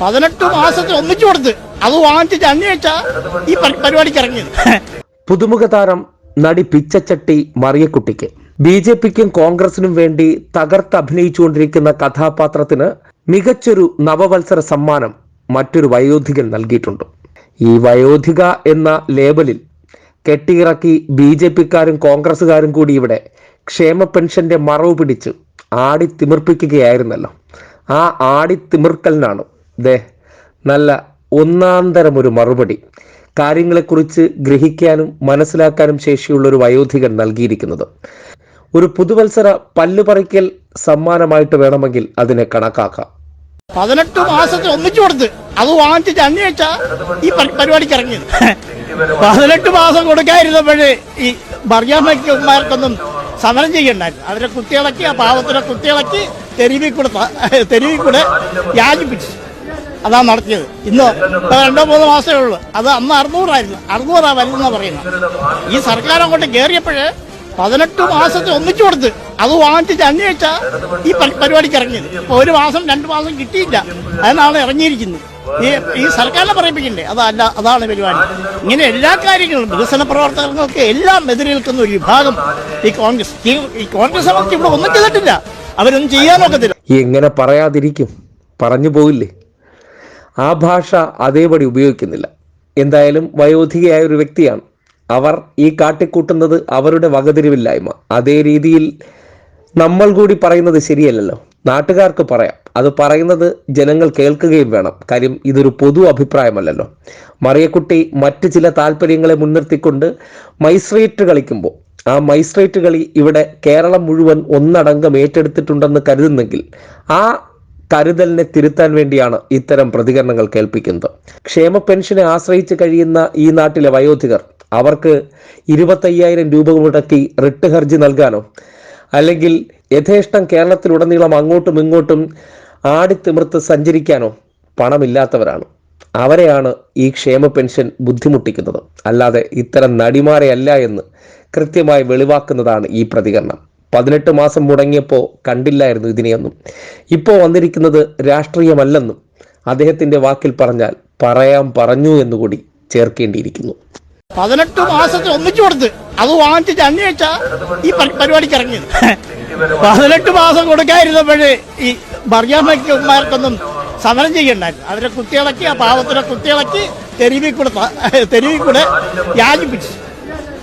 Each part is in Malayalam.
പതിനെട്ട് മാസത്തിൽ ഒന്നിച്ചു കൊടുത്ത് അത് വാങ്ങിച്ചിട്ട് അന്വേഷിച്ച ഈ പരി- പരിപാടിക്ക് ഇറങ്ങിയത്. പുതുമുഖ താരം നടി പിച്ചച്ചട്ടി മറിയക്കുട്ടിക്ക്. ബി ജെ പിക്കും കോൺഗ്രസിനും വേണ്ടി തകർത്ത് അഭിനയിച്ചുകൊണ്ടിരിക്കുന്ന കഥാപാത്രത്തിന് മികച്ചൊരു നവവത്സര സമ്മാനം മറ്റൊരു വയോധികൻ നൽകിയിട്ടുണ്ട്. ഈ വയോധിക എന്ന ലേബലിൽ കെട്ടിയിറക്കി ബി ജെ പിക്കാരും കോൺഗ്രസ്സുകാരും കൂടി ഇവിടെ ക്ഷേമ പെൻഷന്റെ മറവ് പിടിച്ച് ആടി തിമിർപ്പിക്കുകയായിരുന്നല്ലോ ആ ആടി തിമിർക്കലിനാണ് ദേ നല്ല ഒന്നാന്തരം ഒരു മറുപടി. കാര്യങ്ങളെക്കുറിച്ച് ഗ്രഹിക്കാനും മനസ്സിലാക്കാനും ശേഷിയുള്ള ഒരു വയോധികൻ നൽകിയിരിക്കുന്നത്. ഒരു പുതുവത്സര പല്ലുപറിക്കൽ സമ്മാനമായിട്ട് വേണമെങ്കിൽ അതിനെ കണക്കാക്കാം. പതിനെട്ട് മാസത്തിൽ ഒന്നിച്ചു കൊടുത്ത് അത് വാങ്ങിച്ചിട്ട് അന്വേഷിച്ച ഈ പരി- പരിപാടിക്ക് ഇറങ്ങിയത്. പതിനെട്ട് മാസം കൊടുക്കാതിരുന്നപ്പോഴേ ഈ ഭർയാമ്മയ്ക്കന്മാർക്കൊന്നും സമരം ചെയ്യണ്ടായിരുന്നു. അവരെ കുത്തിയിളക്കി ആ പാവത്തിനെ കുത്തിയിളക്കി തെരുവിൽ കൂടെ തെരുവിൽ കൂടെ യാചിപ്പിച്ചു. അതാ നടത്തിയത്. ഇന്ന് രണ്ടോ മൂന്നോ മാസമേ ഉള്ളൂ. അത് അന്ന് അറുന്നൂറായിരുന്നു. അറുന്നൂറാ വരുന്ന പറയുന്നത്. ഈ സർക്കാർ അങ്ങോട്ട് കയറിയപ്പോഴേ പതിനെട്ട് മാസത്തെ ഒന്നിച്ചു കൊടുത്ത് അത് വാങ്ങിച്ചിട്ട് അന്വേഷിച്ച ഈ പരി- പരിപാടിക്ക് ഇറങ്ങിയത്. ഒരു മാസം രണ്ട് മാസം കിട്ടിയില്ല. അതിനാണ് ഇറങ്ങിയിരിക്കുന്നത്. ഈ ഈ സർക്കാരിനെ പറയിപ്പിക്കണ്ടേ? അതല്ല അതാണ് പരിപാടി. ഇങ്ങനെ എല്ലാ കാര്യങ്ങളും വികസന പ്രവർത്തനങ്ങൾക്ക് എല്ലാം എതിരെ നിൽക്കുന്ന ഒരു വിഭാഗം ഈ കോൺഗ്രസ്. ഈ കോൺഗ്രസ് അവർക്ക് ഇവിടെ ഒന്നും ചെയ്തിട്ടില്ല. അവരൊന്നും ചെയ്യാനൊക്കത്തില്ല എങ്ങനെ പറയാതിരിക്കും? പറഞ്ഞു പോയില്ലേ ആ ഭാഷ അതേപടി ഉപയോഗിക്കുന്നില്ല. എന്തായാലും വയോധികയായ ഒരു വ്യക്തിയാണ്. അവർ ഈ കാട്ടിക്കൂട്ടുന്നത് അവരുടെ വകതിരിവില്ലായ്മ. അതേ രീതിയിൽ നമ്മൾ കൂടി പറയുന്നത് ശരിയല്ലല്ലോ. നാട്ടുകാർക്ക് പറയാം. അത് പറയുന്നത് ജനങ്ങൾ കേൾക്കുകയും വേണം. കാര്യം ഇതൊരു പൊതു അഭിപ്രായമല്ലല്ലോ. മറിയക്കുട്ടി മറ്റ് ചില താല്പര്യങ്ങളെ മുൻനിർത്തിക്കൊണ്ട് മൈസ്ട്രേറ്റ് കളിക്കുമ്പോൾ ആ മൈസ്ട്രേറ്റ് കളി ഇവിടെ കേരളം മുഴുവൻ ഒന്നടങ്കം ഏറ്റെടുത്തിട്ടുണ്ടെന്ന് കരുതുന്നെങ്കിൽ ആ കരുതലിനെ തിരുത്താൻ വേണ്ടിയാണ് ഇത്തരം പ്രതികരണങ്ങൾ കേൾപ്പിക്കുന്നത്. ക്ഷേമ പെൻഷനെ ആശ്രയിച്ച് കഴിയുന്ന ഈ നാട്ടിലെ വയോധികർ അവർക്ക് ഇരുപത്തയ്യായിരം രൂപ മുടക്കി റിട്ട് ഹർജി നൽകാനോ അല്ലെങ്കിൽ യഥേഷ്ടം കേരളത്തിലുടനീളം അങ്ങോട്ടും ഇങ്ങോട്ടും ആടിത്തിമിർത്ത് സഞ്ചരിക്കാനോ പണമില്ലാത്തവരാണ്. അവരെയാണ് ഈ ക്ഷേമ പെൻഷൻ ബുദ്ധിമുട്ടിക്കുന്നത്. അല്ലാതെ ഇത്തരം നടിമാരെയല്ല എന്ന് കൃത്യമായി വെളിവാക്കുന്നതാണ് ഈ പ്രതികരണം. പതിനെട്ട് മാസം മുടങ്ങിയപ്പോൾ കണ്ടില്ലായിരുന്നു ഇതിനെയൊന്നും. ഇപ്പോൾ വന്നിരിക്കുന്നത് രാഷ്ട്രീയമല്ലെന്നും അദ്ദേഹത്തിന്റെ വാക്കിൽ പറഞ്ഞാൽ പറയാൻ പറഞ്ഞു എന്നുകൂടി ചേർക്കേണ്ടിയിരിക്കുന്നു. പതിനെട്ട് മാസത്തിൽ ഒന്നിച്ചു കൊടുത്ത് അത് വാങ്ങിച്ചിട്ട് അന്വേഷിച്ച ഈ പരി- പരിപാടിക്ക് ഇറങ്ങിയത്. പതിനെട്ട് മാസം കൊടുക്കാതിരുന്നപ്പോഴേ ഈ ഭർയാമ്മയ്ക്കന്മാർക്കൊന്നും സമരം ചെയ്യണ്ടായിരുന്നു. അവരെ കുത്തിയിളക്കി ആ പാവത്തിനെ കുത്തിയിളക്കി തെരുവിൽ കൂടെ തെരുവിൽ കൂടെ യാചിപ്പിച്ചു.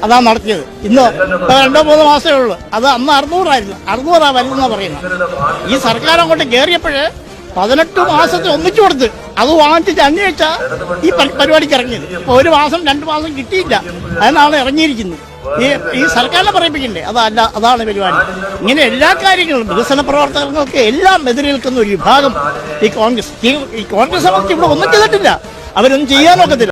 അതാ നടത്തിയത്. ഇന്ന് രണ്ടോ മൂന്നോ മാസമേ ഉള്ളൂ. അത് അന്ന് അറുന്നൂറായിരുന്നു. അറുന്നൂറാ വരുന്ന പറയുന്നത്. ഈ സർക്കാർ അങ്ങോട്ട് കയറിയപ്പോഴേ പതിനെട്ട് മാസത്തെ ഒന്നിച്ചു കൊടുത്ത് അത് വാങ്ങിച്ചിട്ട് അന്വേഷിച്ച ഈ പരി- പരിപാടിക്ക് ഇറങ്ങിയത്. ഒരു മാസം രണ്ട് മാസം കിട്ടിയില്ല. അതിനാണ് ഇറങ്ങിയിരിക്കുന്നത്. ഈ ഈ സർക്കാരിനെ പറയിപ്പിക്കണ്ടേ? അതല്ല അതാണ് പരിപാടി. ഇങ്ങനെ എല്ലാ കാര്യങ്ങളും വികസന പ്രവർത്തനങ്ങൾക്ക് എല്ലാം എതിരെ നിൽക്കുന്ന ഒരു വിഭാഗം ഈ കോൺഗ്രസ്. ഈ കോൺഗ്രസ് ഇവിടെ ഒന്നും ചെയ്തിട്ടില്ല. അവരൊന്നും ചെയ്യാനൊക്കത്തില്ല.